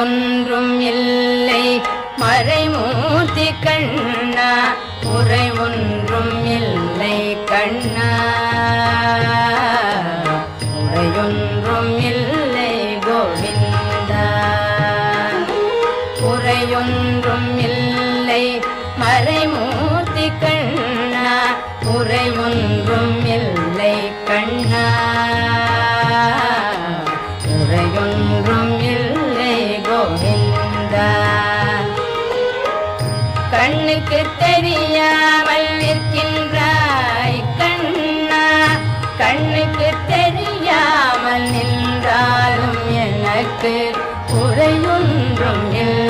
ஒன்றும் இல்லை. மறைமூர்த்தி கண்ணா முறை ஒன்றும் இல்லை கண்ணா. முறையொன்றும் இல்லை கோவிந்தா. முறையொன்றும் இல்லை. மறைமூர்த்தி கண்ணா முறை ஒன்றும் இல்லை கண்ணா. கோவிந்தா கண்ணுக்கு தெரியாமல் நிற்கின்றாய் கண்ணா. கண்ணுக்கு தெரியாமல் நின்றாலும் எனக்கு குறையொன்றும் இல்லை.